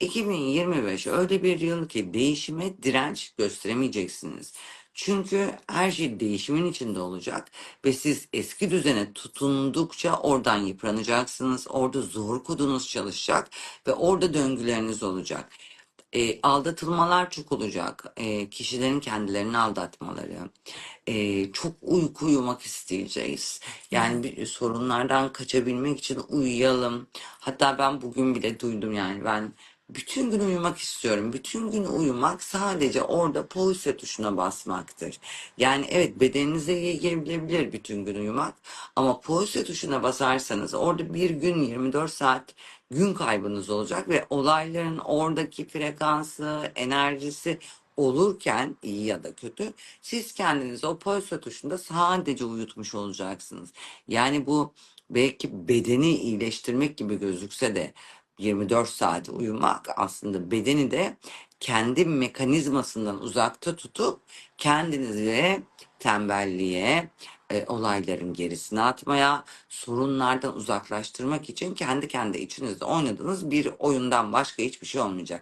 2025 öyle bir yıl ki değişime direnç gösteremeyeceksiniz. Çünkü her şey değişimin içinde olacak ve siz eski düzene tutundukça oradan yıpranacaksınız. Orada zor kodunuz çalışacak ve orada döngüleriniz olacak. E, aldatılmalar çok olacak. E, kişilerin kendilerini aldatmaları. E, çok uyku uyumak isteyeceğiz. Yani bir sorunlardan kaçabilmek için uyuyalım. Hatta ben bugün bile duydum yani ben bütün gün uyumak istiyorum. Bütün gün uyumak sadece orada pause tuşuna basmaktır. Yani evet bedeninize iyi gelebilir bütün gün uyumak ama pause tuşuna basarsanız orada bir gün 24 saat gün kaybınız olacak ve olayların oradaki frekansı, enerjisi olurken iyi ya da kötü siz kendinizi o pause tuşunda sadece uyutmuş olacaksınız. Yani bu belki bedeni iyileştirmek gibi gözükse de 24 saat uyumak aslında bedeni de kendi mekanizmasından uzakta tutup kendinizi tembelliğe, e, olayların gerisine atmaya, sorunlardan uzaklaştırmak için kendi kendi içinizde oynadığınız bir oyundan başka hiçbir şey olmayacak.